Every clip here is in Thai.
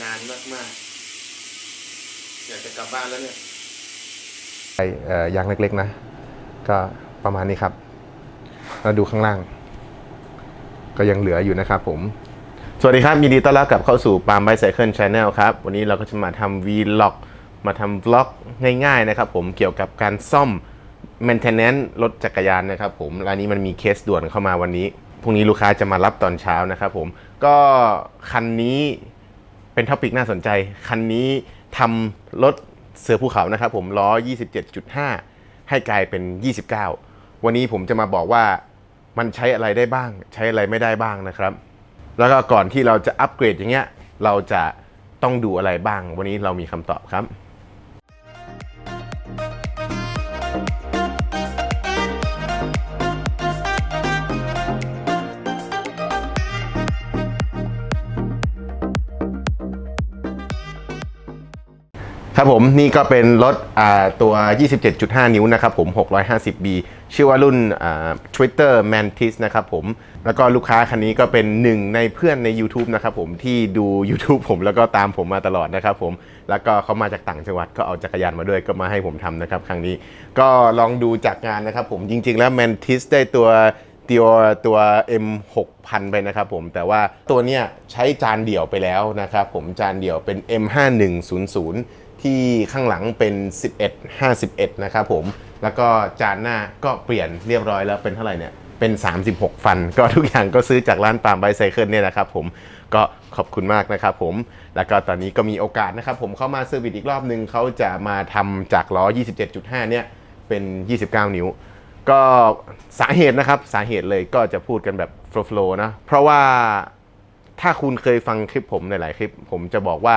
นานมากๆ อยากจะกลับบ้านแล้วเนี่ยไอ้ยางเล็กๆนะ ก็ประมาณนี้ครับ แล้วดูข้างล่าง ก็ยังเหลืออยู่นะครับผม สวัสดีครับยินดีต้อนรับกลับเข้าสู่ปาล์มไบไซเคิลชาแนลครับ วันนี้เราก็จะมาทำ vlog มาทำ vlog ง่าย ๆ นะครับผมเกี่ยวกับการซ่อม maintenance รถจักรยานนะครับผมรานนี้มันมีเคสด่วนเข้ามาวันนี้พรุ่งนี้ลูกค้าจะมารับตอนเช้านะครับผม ก็คันนี้ เป็นท็อปิกน่าสนใจ คันนี้ทำรถเสือภูเขานะครับผมล้อ 27.5 ให้กลายเป็น 29 วันนี้ผมจะมาบอกว่ามันใช้อะไรได้บ้าง ใช้อะไรไม่ได้บ้างนะครับ แล้วก็ก่อนที่เราจะอัปเกรดอย่างเงี้ยเราจะต้องดูอะไรบ้าง วันนี้เรามีคำตอบครับ ครับผมนี่ก็เป็นรถอ่าตัว 27.5 นิ้วนะครับผม 650B ชื่อว่ารุ่นอ่า Twitter Mantis นะครับผม แล้วก็ลูกค้าคันนี้ก็เป็นหนึ่งในเพื่อนใน YouTube นะครับผมที่ดู YouTube ผมแล้วก็ตามผมมาตลอดนะครับผม แล้วก็เขามาจากต่างจังหวัดก็เอาจักรยานมาด้วยก็มาให้ผมทำนะครับครั้งนี้ ก็ลองดูจากงานนะครับผมจริง ๆ แล้ว Mantis ได้ตัวตัวตัว M6000 ไปนะครับผมแต่ว่าตัวเนี้ยใช้จานเดี่ยวไปแล้วนะครับผมจานเดี่ยวเป็น M5100 ที่ข้างหลังเป็น 1151 นะครับผม แล้วก็จานหน้าก็เปลี่ยนเรียบร้อยแล้วเป็นเท่าไหร่เนี่ยเป็น 36 ฟัน ก็ทุกอย่างก็ซื้อจากร้านปามไบไซเคิลเนี่ยนะครับผมก็ขอบคุณมากนะครับผม แล้วก็ตอนนี้ก็มีโอกาสนะครับผมเข้ามาเซอร์วิสอีกรอบหนึ่งเขาจะมาทำจากล้อ 27.5 เนี่ยเป็น 29 นิ้ว ก็สาเหตุนะครับสาเหตุเลยก็จะพูดกันแบบโฟล์นะเพราะว่าถ้าคุณเคยฟังคลิปผมหลายๆคลิป ผมจะบอกว่า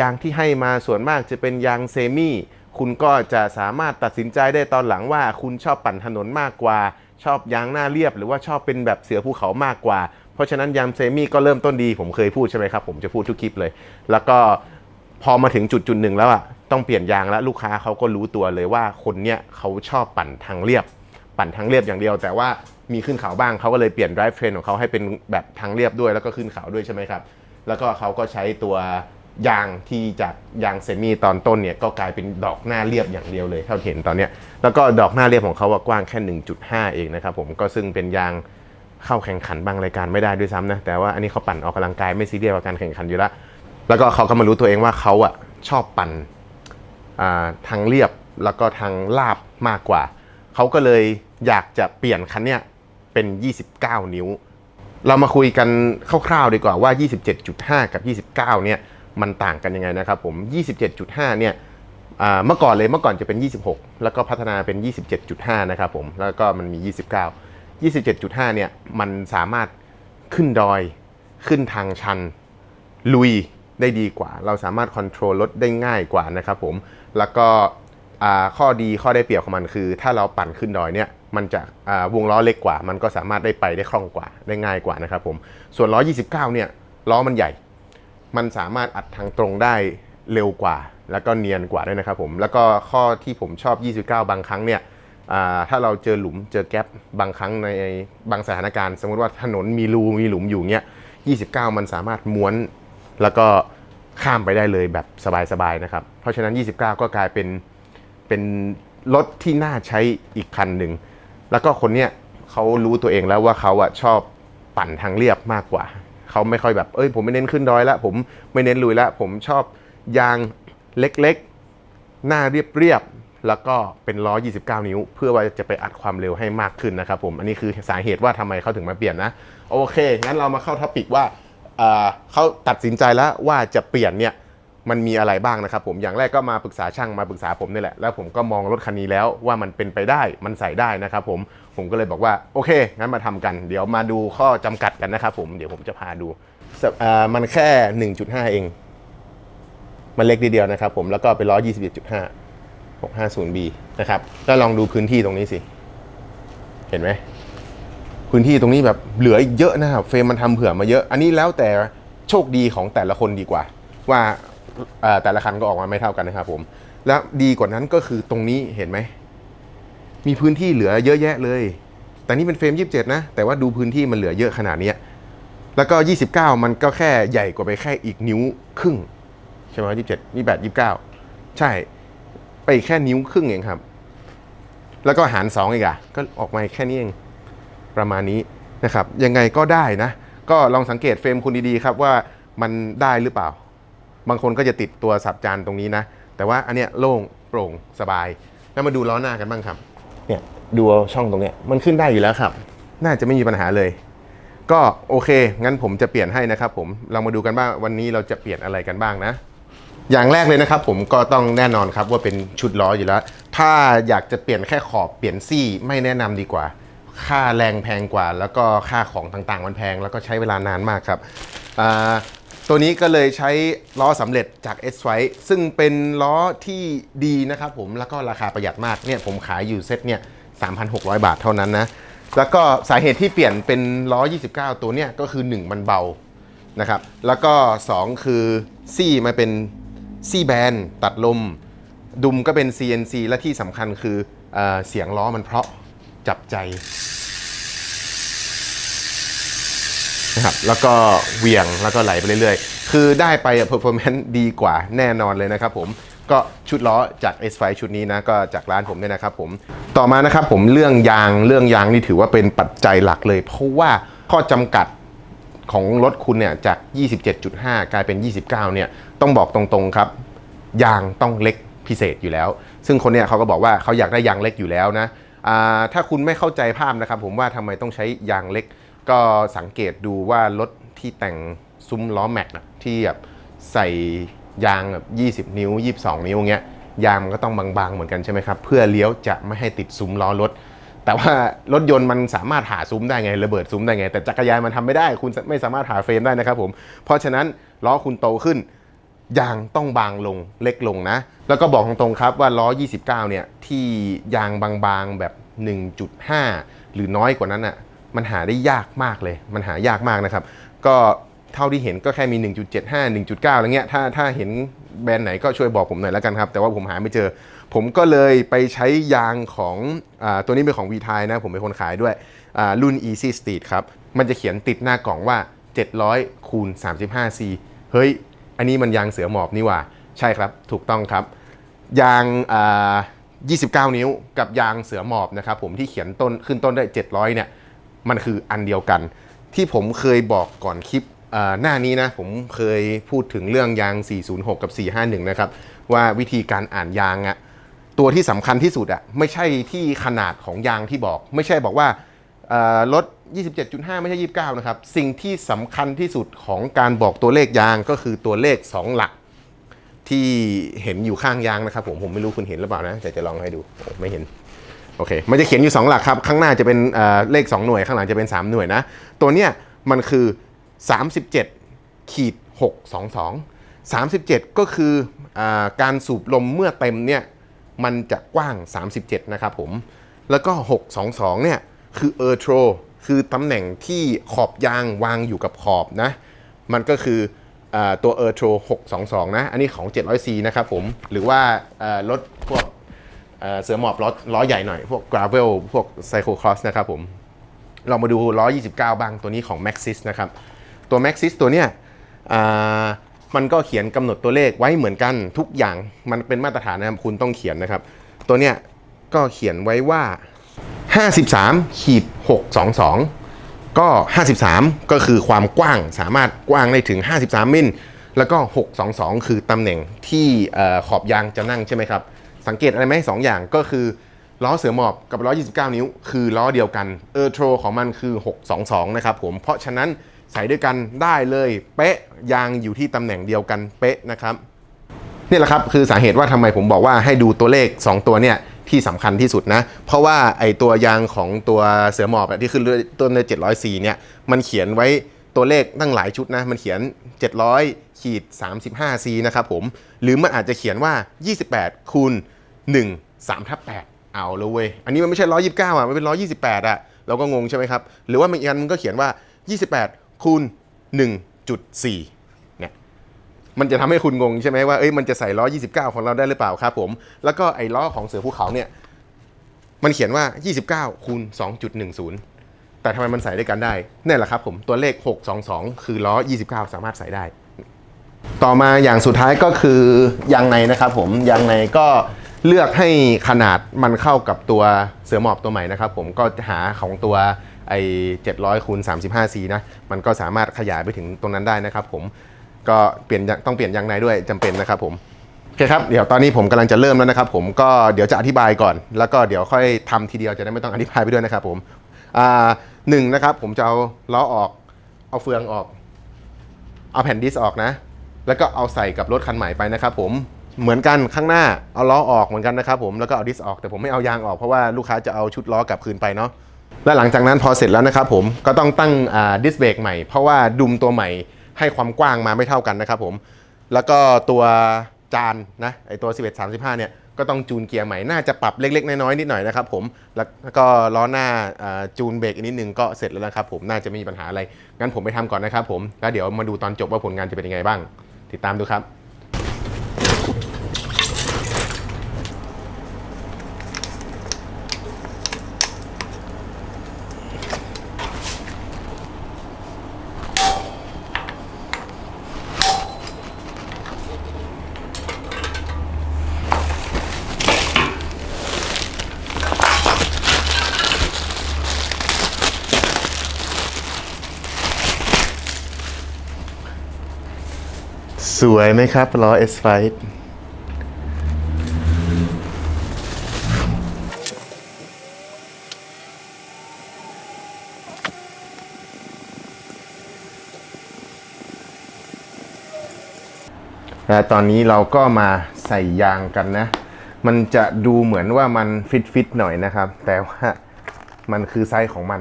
ยางที่ให้มาส่วนมากจะเป็นยางเซมี่คุณก็จะสามารถตัดสินใจได้ตอนหลังว่า คุณชอบปั่นถนนมากกว่า ชอบยางหน้าเรียบ หรือว่าชอบเป็นแบบเสือภูเขามากกว่า เพราะฉะนั้นยางเซมี่ก็เริ่มต้นดีผมเคยพูดใช่ไหมครับผมจะพูดทุกคลิปเลย แล้วก็พอมาถึงจุดจุดหนึ่งแล้วอะต้องเปลี่ยนยางแล้วลูกค้าเขาก็รู้ตัวเลยว่าคนเนี้ยเขาชอบปั่นทางเรียบ ปั่นทางเรียบอย่างเดียว แต่ว่ามีขึ้นเขาบ้างเขาก็เลยเปลี่ยน drive train ของเขาให้เป็นแบบทางเรียบด้วยแล้วก็ขึ้นเขาด้วยใช่ไหมครับแล้วก็เขาก็ใช้ตัว ยางที่จากยางเซมิตอนต้นเนี่ยก็กลายเป็นดอกหน้าเรียบอย่างเดียวเลยเท่าที่เห็นตอนเนี้ยแล้วก็ดอกหน้าเรียบของเขาว่ากว้างแค่ 1.5 เองนะครับผมก็ซึ่งเป็นยางเข้าแข่งขันบางรายการไม่ได้ด้วยซ้ำนะแต่ว่าอันนี้เขาปั่นออกกำลังกายไม่ซีเรียสกับการแข่งขันอยู่แล้วแล้วก็เขาก็มารู้ตัวเองว่าเขาอะชอบปั่นทางเรียบแล้วก็ทางลาบมากกว่า เขาก็เลยอยากจะเปลี่ยนคันเนี้ยเป็น 29 นิ้ว เรามาคุยกันคร่าวๆดีกว่าว่า 27.5 กับ 29 เนี่ย มันต่างกันยังไงนะครับผม 27.5 เนี่ยอ่าเมื่อก่อนเลยเมื่อก่อนจะเป็น 26 แล้วก็พัฒนาเป็น 27.5 นะครับผม แล้วก็มันมี 29 27.5 เนี่ยมันสามารถขึ้นดอยขึ้นทางชัน ลุยได้ดีกว่า เราสามารถค o n t r o l รถได้ง่ายกว่านะครับผม แล้วก็อ่าข้อดีข้อได้เปรียบของมันคือ ถ้าเราปั่นขึ้นดอยเนี่ยมันจะอ่าวงล้อเล็กกว่า มันก็สามารถได้ไปได้คล่องกว่าได้ง่ายกว่านะครับผม ส่วนล้อ29 เนี่ยล้อมันใหญ่ มันสามารถอัดทางตรงได้เร็วกว่า แล้วก็เนียนกว่าด้วยนะครับผมแล้วก็ข้อที่ผมชอบ 29 บางครั้งเนี่ยถ้าเราเจอหลุมเจอแก๊ปบางครั้งในบางสถานการณ์ สมมติว่าถนนมีรูมีหลุมอยู่เงี้ย 29 มันสามารถม้วน แล้วก็ข้ามไปได้เลยแบบสบายๆนะครับ เพราะฉะนั้น 29 ก็กลายเป็นเป็นรถที่น่าใช้อีกคันหนึ่ง แล้วก็คนเนี้ยเขารู้ตัวเองแล้วว่าเขาอะชอบปั่นทางเรียบมากกว่า เขาไม่ค่อยแบบเอ้ยผมไม่เน้นขึ้นดอยแล้วผมไม่เน้นลุยแล้วผมชอบยางเล็กๆ หน้าเรียบๆ แล้วก็เป็นล้อ 29 นิ้ว เพื่อว่าจะไปอัดความเร็วให้มากขึ้นนะครับผมอันนี้คือสาเหตุว่าทำไมเขาถึงมาเปลี่ยนนะโอเค งั้นเรามาเข้าท็อปิกว่าเขาตัดสินใจแล้วว่าจะเปลี่ยนเนี่ยมันมีอะไรบ้างนะครับผมอย่างแรกก็มาปรึกษาช่างมาปรึกษาผมนี่แหละแล้วผมก็มองรถคันนี้แล้วว่ามันเป็นไปได้มันใส่ได้นะครับผม ผมก็เลยบอกว่าโอเค งั้นมาทำกัน เดี๋ยวมาดูข้อจำกัดกันนะครับผมเดี๋ยวผมจะพาดูสเอ่อมันแค่ 1.5 เอง มันเล็กนิดเดียวนะครับผมแล้วก็เป็นล้อ21.5 650B นะครับแล้วลองดูพื้นที่ตรงนี้สิ เห็นไหมพื้นที่ตรงนี้แบบเหลืออีกเยอะนะครับ เฟรมมันทำเผื่อมาเยอะ อันนี้แล้วแต่โชคดีของแต่ละคนดีกว่า ว่าแต่ละคันก็ออกมาไม่เท่ากันนะครับผม แล้วดีกว่านั้นก็คือตรงนี้เห็นไหม มีพื้นที่เหลือเยอะแยะเลย แต่นี่เป็นเฟรม 27 นะ แต่ว่าดูพื้นที่มันเหลือเยอะขนาดนี้แล้วก็ 29 มันก็แค่ใหญ่กว่าไปแค่อีกนิ้วครึ่ง ใช่ไหมยี่สิบเจ็ดยี่แปดยี่เก้าใช่ ไปแค่นิ้วครึ่งเองครับ แล้วก็หารสองอีกอะก็ออกมาแค่นี้เองประมาณนี้นะครับ ยังไงก็ได้นะ ก็ลองสังเกตเฟรมคุณดีๆครับว่ามันได้หรือเปล่า บางคนก็จะติดตัวสับจานตรงนี้นะ แต่ว่าอันเนี้ยโล่งโปร่งสบาย แล้วมาดูล้อหน้ากันบ้างครับ เนี่ยดูช่องตรงเนี้ยมันขึ้นได้อยู่แล้วครับ น่าจะไม่มีปัญหาเลย ก็โอเค งั้นผมจะเปลี่ยนให้นะครับผมเรามาดูกันบ้างวันนี้เราจะเปลี่ยนอะไรกันบ้างนะ อย่างแรกเลยนะครับ ผมก็ต้องแน่นอนครับว่าเป็นชุดล้ออยู่แล้ว ถ้าอยากจะเปลี่ยนแค่ขอบเปลี่ยนซี่ไม่แนะนำดีกว่า ค่าแรงแพงกว่า แล้วก็ค่าของต่างๆมันแพง แล้วก็ใช้เวลานานมากครับ ตัวนี้ก็เลยใช้ล้อสำเร็จจาก S f i ซึ่งเป็นล้อที่ดีนะครับผมแล้วก็ราคาประหยัดมากเนี่ยผมขายอยู่เซตเนี่ย 3,600 บาทเท่านั้นนะ แล้วก็สาเหตุที่เปลี่ยนเป็นล้อ 29 ตัวเนี่ยก็คือ 1 มันเบานะครับ แล้วก็ 2 คือซี่มาเป็นซี่แบนตัดลม ดุมก็เป็น CNC และที่สำคัญคือเอเสียงล้อมันเพราะจับใจ นะครับแล้วก็เวียงแล้วก็ไหลไปเรื่อยๆ คือได้ไปอะ performance ดีกว่าแน่นอนเลยนะครับผมก็ชุดล้อจาก S5 ชุดนี้นะก็จากร้านผมเนี่ยนะครับผมต่อมานะครับผมเรื่องยางเรื่องยางนี่ถือว่าเป็นปัจจัยหลักเลย เพราะว่าข้อจำกัดของรถคุณเนี่ยจาก 27.5 กลายเป็น 29 เนี่ยต้องบอกตรงๆครับ ยางต้องเล็กพิเศษอยู่แล้ว ซึ่งคนเนี่ยเขาก็บอกว่าเขาอยากได้ยางเล็กอยู่แล้วนะถ้าคุณไม่เข้าใจภาพนะครับผมว่าทำไมต้องใช้ยางเล็ก ก็สังเกตดูว่ารถที่แต่งซุ้มล้อแม็กอะที่แบบใส่ยางแบบ20 นิ้ว 22 นิ้วเงี้ยยางมันก็ต้องบางๆเหมือนกันใช่ไหมครับ เพื่อเลี้ยวจะไม่ให้ติดซุ้มล้อรถ แต่ว่ารถยนต์มันสามารถหาซุ้มได้ไงระเบิดซุ้มได้ไง แต่จักรยานมันทำไม่ได้ คุณไม่สามารถหาเฟรมได้นะครับผม เพราะฉะนั้นล้อคุณโตขึ้นยางต้องบางลงเล็กลงนะ แล้วก็บอกตรงๆครับว่าล้อ 29 เนี่ยที่ยางบางๆแบบ 1.5 หรือน้อยกว่านั้นอะ มันหาได้ยากมากเลย มันหายากมากนะครับ ก็เท่าที่เห็นก็แค่มี 1.75 1.9 อะไรเงี้ย ถ้าถ้าเห็นแบรนด์ไหนก็ช่วยบอกผมหน่อยแล้วกันครับ แต่ว่าผมหาไม่เจอ ผมก็เลยไปใช้ยางของอาตัวนี้เป็นของ v t i นะ ผมเป็นคนขายด้วยอ่ารุ่น Easy Street ครับ มันจะเขียนติดหน้ากล่องว่า 700คูณ 35C เฮ้ย อันนี้มันยางเสือหมอบนี่ว่า ใช่ครับ ถูกต้องครับ ยางอ่า29 นิ้วกับยางเสือหมอบนะครับผมที่เขียนต้นขึ้นต้นด้วย700 เนี่ย มันคืออันเดียวกัน ที่ผมเคยบอกก่อนคลิปหน้านี้นะผมเคยพูดถึงเรื่องยาง 406 กับ 451 นะครับ ว่าวิธีการอ่านยางอะตัวที่สำคัญที่สุดอะไม่ใช่ที่ขนาดของยางที่บอก ไม่ใช่บอกว่าเอ่อรถ 27.5 ไม่ใช่ 29 นะครับ สิ่งที่สำคัญที่สุดของการบอกตัวเลขยางก็คือตัวเลข 2 หลัก ที่เห็นอยู่ข้างยางนะครับผมผมไม่รู้คุณเห็นหรือเปล่านะแต่จะลองให้ดูไม่เห็น โอเค มันจะเขียนอยู่ 2 หลักครับ ข้างหน้าจะเป็นเอ่อเลข 2 หน่วย ข้างหลังจะเป็น 3 หน่วยนะ ตัวเนี้ยมันคือ 37ขีด622 37 ก็คืออการสูบลมเมื่อเต็มเนี่ยมันจะกว้าง 37 นะครับผม แล้วก็ 622 เนี่ยคือเออร์โทรคือตำแหน่งที่ขอบยางวางอยู่กับขอบนะ มันก็คืออตัวเออร์โทร622 นะ อันนี้ของ 700C นะครับผม หรือว่ารถพวก เสือหมอบล้อล้อใหญ่หน่อย พวก gravel พวก cycle cross นะครับผม เรามาดูล้อ29 บ้างตัวนี้ของ Maxis นะครับ ตัว Maxis ตัวเนี้ยมันก็เขียนกำหนดตัวเลขไว้เหมือนกันทุกอย่างมันเป็นมาตรฐานนะครับคุณต้องเขียนนะครับ ตัวเนี้ยก็เขียนไว้ว่า 53ขีด622 ก็ 53 ก็คือความกว้างสามารถกว้างได้ถึง 53 มิลแล้วก็ 622 คือตำแหน่งที่ขอบยางจะนั่งใช่ไหมครับ สังเกตอะไรไหมสองอย่างก็คือล้อเสือหมอบกับล้อ 29 นิ้ว คือล้อเดียวกันเออร์โทรของมันคือ 622 นะครับผมเพราะฉะนั้นใส่ด้วยกันได้เลยเป๊ะยางอยู่ที่ตำแหน่งเดียวกันเป๊ะนะครับนี่แหละครับคือสาเหตุว่าทำไมผมบอกว่าให้ดูตัวเลข 2 ตัวเนี่ยที่สำคัญที่สุดนะ เพราะว่าไอตัวยางของตัวเสือหมอบอะที่ขึ้นด้วยต้นด้วย704เนี่ยมันเขียนไว้ตัวเลขตั้งหลายชุดนะ มันเขียน 700ขีด 35C นะครับผม หรือมันอาจจะเขียนว่า 28คูณ 1 3ทับ8เอาแล้วเว้ย อันนี้มันไม่ใช่ 129อะ มันเป็น 128 อะ เราก็งงใช่ไหมครับ หรือว่าอีกอันมันก็เขียนว่า 28 คูณ 1.4 เนี่ย มันจะทำให้คุณงงใช่ไหมว่า เอ้ย มันจะใส่ล้อ29 ของเราได้หรือเปล่าครับผม แล้วก็ไอ้ล้อของเสือภูเขาเนี่ย มันเขียนว่า 29 คูณ 2.10 แต่ทำไมมันใส่ด้วยกันได้เนี่ยแหละครับผม ตัวเลข 622 คือล้อ 29 สามารถใส่ได้ ต่อมาอย่างสุดท้ายก็คือยางในนะครับผม ยางในก็ เลือกให้ขนาดมันเข้ากับตัวเสือหมอบตัวใหม่นะครับ ผมก็หาของตัวไอ้700คูณ 35C นะมันก็สามารถขยายไปถึงตรงนั้นได้นะครับ ผมก็เปลี่ยนต้องเปลี่ยนยางในด้วยจำเป็นนะครับผมโอเคครับเดี๋ยวตอนนี้ผมกำลังจะเริ่มแล้วนะครับ ผมก็เดี๋ยวจะอธิบายก่อน แล้วก็เดี๋ยวค่อยทำทีเดียวจะได้ไม่ต้องอธิบายไปด้วยนะครับ ผมอ่าหนึ่งนะครับ ผมจะเอาล้อออกเอาเฟืองออก เอาแผ่นดิสออกนะ แล้วก็เอาใส่กับรถคันใหม่ไปนะครับ ผม เหมือนกันข้างหน้าเอาล้อออกเหมือนกันนะครับผมแล้วก็เอาดิสออกแต่ผมไม่เอายางออกเพราะว่าลูกค้าจะเอาชุดล้อกลับคืนไปเนาะและหลังจากนั้นพอเสร็จแล้วนะครับผมก็ต้องตั้งดิสเบรกใหม่เพราะว่าดุมตัวใหม่ให้ความกว้างมาไม่เท่ากันนะครับผมแล้วก็ตัวจานนะไอตัว 1135 เนี่ยก็ต้องจูนเกียร์ใหม่น่าจะปรับเล็ก ๆ น้อยๆนิดหน่อยนะครับผมแล้วก็ล้อหน้าจูนเบรกอีกนิดนึงก็เสร็จแล้วนะครับผมน่าจะไม่มีปัญหาอะไรงั้นผมไปทำก่อนนะครับผมแล้วเดี๋ยวมาดูตอนจบว่าผลงานจะเป็นยังไงบ้าง ติดตามดูครับ ส วยไหมครับล้อ S5 และตอนนี้เราก็มาใส่ยางกันนะ มันจะดูเหมือนว่ามันฟิตฟิตๆหน่อยนะครับ แต่ว่ามันคือไซส์ของมัน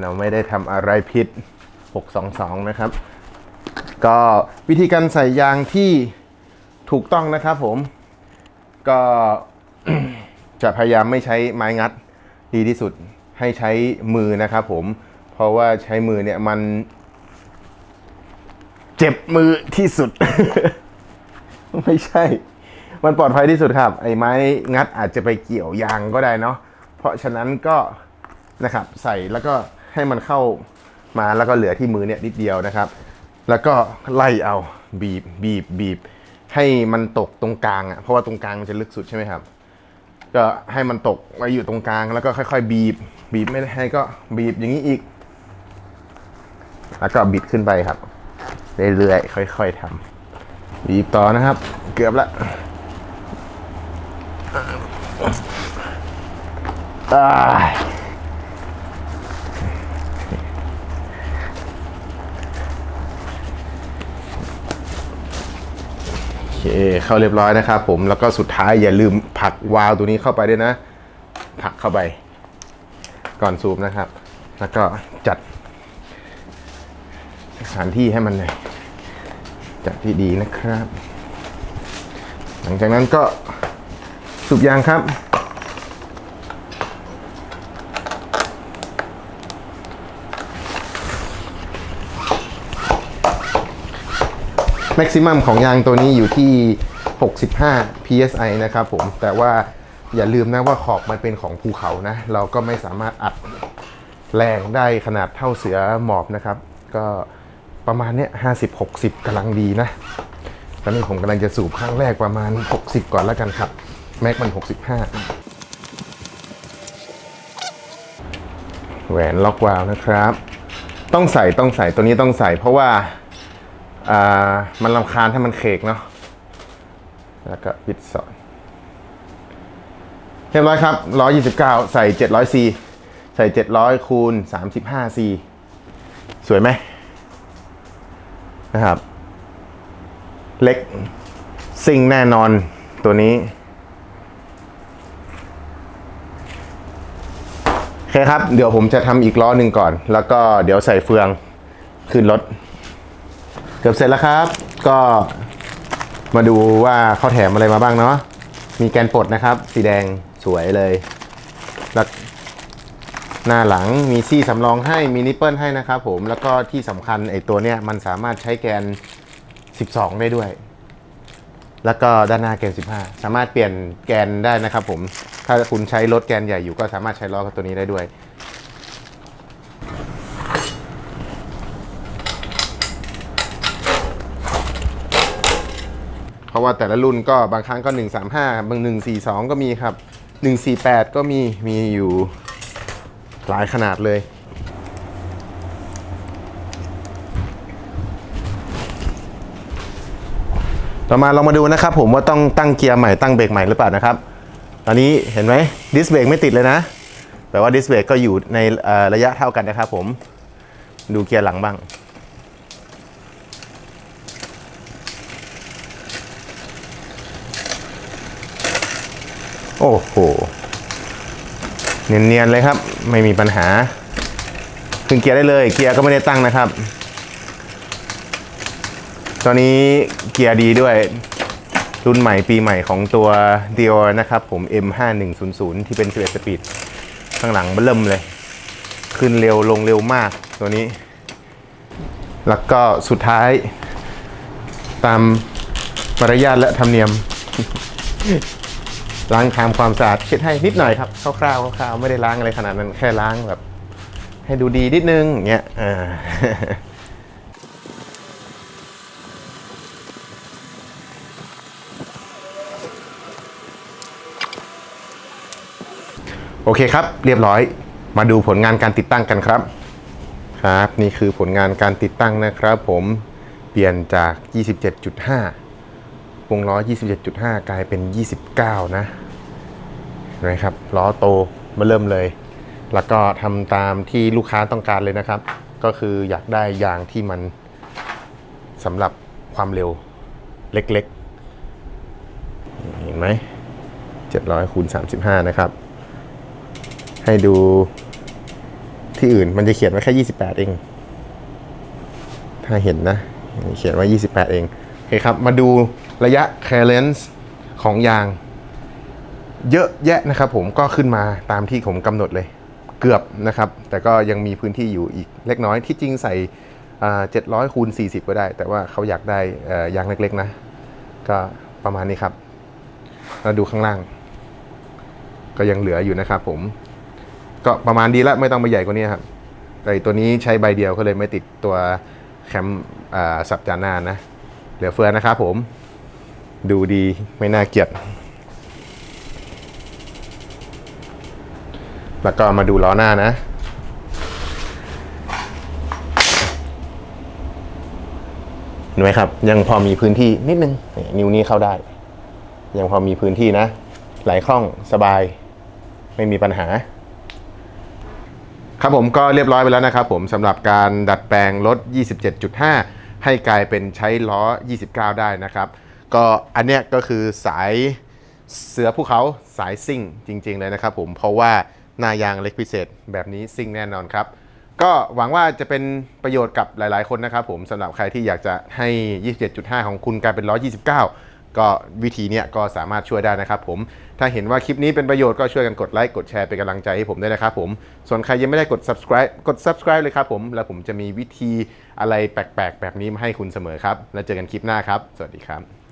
เราไม่ได้ทำอะไรผิด 622 นะครับ ก็วิธีการใส่ยางที่ถูกต้องนะครับผม ก็จะพยายามไม่ใช้ไม้งัดดีที่สุดให้ใช้มือนะครับผม เพราะว่าใช้มือเนี่ยมัน เจ็บมือที่สุด ไม่ใช่ มันปลอดภัยที่สุดครับ ไอ้ไม้งัดอาจจะไปเกี่ยวยางก็ได้เนาะ เพราะฉะนั้นก็นะครับใส่แล้วก็ให้มันเข้ามาแล้วก็เหลือที่มือเนี่ยนิดเดียวนะครับ แล้วก็ไล่เอาบีบบีบบีบ ให้มันตกตรงกลางอะเพราะว่าตรงกลางมันจะลึกสุดใช่ไหมครับ ก็ให้มันตกไว้อยู่ตรงกลางแล้วก็ค่อย ๆ บีบ บีบไม่ได้ให้ก็บีบอย่างนี้อีก แล้วก็บิดขึ้นไปครับเรื่อยๆค่อย ๆทำบีบต่อนะครับ เกือบละอ่า เคเข้าเรียบร้อยนะครับผมแล้วก็สุดท้ายอย่าลืมผักวาล์วตัวนี้เข้าไปด้วยนะ ผักเข้าไป ก่อนซูมนะครับ แล้วก็จัดสถานที่ให้มันหน่อยจัดที่ดีนะครับ หลังจากนั้นก็สูบยางครับ แม็กซิมัมของยางตัวนี้อยู่ที่ 65 psi นะครับผม แต่ว่าอย่าลืมนะว่าขอบมันเป็นของภูเขานะ เราก็ไม่สามารถอัดแรงได้ขนาดเท่าเสือหมอบนะครับ ก็ประมาณเนี้ย50 60กำลังดีนะตอนนี้ผมกำลังจะสูบครั้งแรกประมาณ 60 ก่อนแล้วกันครับ แม็กมัน 65 แหวนล็อกวาล์วนะครับ ต้องใส่ต้องใส่ตัวนี้ต้องใส่เพราะว่า อ่ามันลำคาญถ้ามันเคกเนาะแล้วก็ปิดสอนเรียบร้อยครับ 129 ใส่ 700C ใส่ 700 คูณ 35C สวยไหมนะครับ เล็กซิ่งแน่นอนตัวนี้ โอเคครับ เดี๋ยวผมจะทำอีกล้อหนึ่งก่อน แล้วก็เดี๋ยวใส่เฟืองขึ้นรถ เกือบเสร็จแล้วครับ ก็มาดูว่าเขาแถมอะไรมาบ้างเนาะ มีแกนปลดนะครับ สีแดงสวยเลย แล้วหน้าหลังมีซี่สำรองให้ มีนิปเปิลให้นะครับผม แล้วก็ที่สำคัญไอตัวเนี้ยมันสามารถใช้แกน 12 ได้ด้วย แล้วก็ด้านหน้าแกน 15 สามารถเปลี่ยนแกนได้นะครับผม ถ้าคุณใช้รถแกนใหญ่อยู่ก็สามารถใช้ล้อกับตัวนี้ได้ด้วย ราะว่าแต่ละรุ่นก็บางครั้งก็ 135 บาง 142 ก็มีครับ 148 ก็มีมีอยู่หลายขนาดเลยต่อมาลองมาดูนะครับผมว่าต้องตั้งเกียร์ใหม่ตั้งเบรกใหม่หรือเปล่านะครับ ตอนนี้เห็นไหมดิสเบรกไม่ติดเลยนะแต่ว่าดิสเบรกก็อยู่ในระยะเท่ากันนะครับผมดูเกียร์หลังบ้าง อ้โห เนียนๆเลยครับ ไม่มีปัญหา ขึ้นเกียร์ได้เลย เกียร์ก็ไม่ได้ตั้งนะครับ ตอนนี้เกียร์ดีด้วย รุ่นใหม่ปีใหม่ของตัว Dior นะครับ ผม M5100 ที่เป็น 11 สปีด ข้างหลังมันเริ่มเลย ขึ้นเร็วลงเร็วมากตัวนี้ แล้วก็สุดท้าย ตามมารยาทและธรรมเนียม ล้างทำความสะอาดเช็ดให้นิดหน่อยครับคร่าวๆคร่าวๆไม่ได้ล้างอะไรขนาดนั้นแค่ล้างแบบ ให้ดูดีนิดนึงเงี้ยอ่าโอเคครับ เรียบร้อยมาดูผลงานการติดตั้งกันครับครับ นี่คือผลงานการติดตั้งนะครับ ผมเปลี่ยนจาก 27.5 วงล้อ 27.5 กลายเป็น 29 นะเห็นไหมครับล้อโตมาเริ่มเลย แล้วก็ทำตามที่ลูกค้าต้องการเลยนะครับ ก็คืออยากได้ยางที่มันสำหรับความเร็วเล็กๆ เห็นไหม 700คูณ35 นะครับ ให้ดูที่อื่นมันจะเขียนไว้แค่ 28 เอง ถ้าเห็นนะ เขียนไว้28 เองโอเคครับ มาดู ระยะ clearance ของยาง เยอะแยะนะครับผมก็ขึ้นมาตามที่ผมกำหนดเลยเกือบนะครับ แต่ก็ยังมีพื้นที่อยู่อีกเล็กน้อยที่จริงใส่อ่า700คูณ40ก็ได้ แต่ว่าเขาอยากได้ยางเล็กๆนะ ก็ประมาณนี้ครับ เราดูข้างล่าง ก็ยังเหลืออยู่นะครับผม ก็ประมาณดีแล้วไม่ต้องไปใหญ่กว่านี้ครับแต่ตัวนี้ใช้ใบเดียวก็เลยไม่ติดตัวแคมสับจานหน้านะ เหลือเฟือนะครับผม ดูดีไม่น่าเกลียด แล้วก็มาดูล้อหน้านะ เห็นไหมครับ ยังพอมีพื้นที่นิดนึง นิ้วนี้เข้าได้ ยังพอมีพื้นที่นะ ไหลคล่องสบาย ไม่มีปัญหา ครับผมก็เรียบร้อยไปแล้วนะครับผมสำหรับการดัดแปลงรถ 27.5 ให้กลายเป็นใช้ล้อ 29 ได้นะครับ ก็อันเนี้ยก็คือสายเสือภูเขาสายซิ่งจริง ๆ เลยนะครับผมเพราะว่าหน้ายางเล็กพิเศษแบบนี้ซิ่งแน่นอนครับ ก็หวังว่าจะเป็นประโยชน์กับหลาย ๆ คนนะครับผมสำหรับใครที่อยากจะให้ 27.5 ของคุณกลายเป็น 129 ก็วิธีเนี้ยก็สามารถช่วยได้นะครับผม ถ้าเห็นว่าคลิปนี้เป็นประโยชน์ก็ช่วยกันกดไลค์กดแชร์เป็นกำลังใจให้ผมด้วยนะครับผม ส่วนใครยังไม่ได้กด subscribe กด subscribe เลยครับผม แล้วผมจะมีวิธีอะไรแปลก ๆ แบบนี้มาให้คุณเสมอครับ แล้วเจอกันคลิปหน้าครับ สวัสดีครับ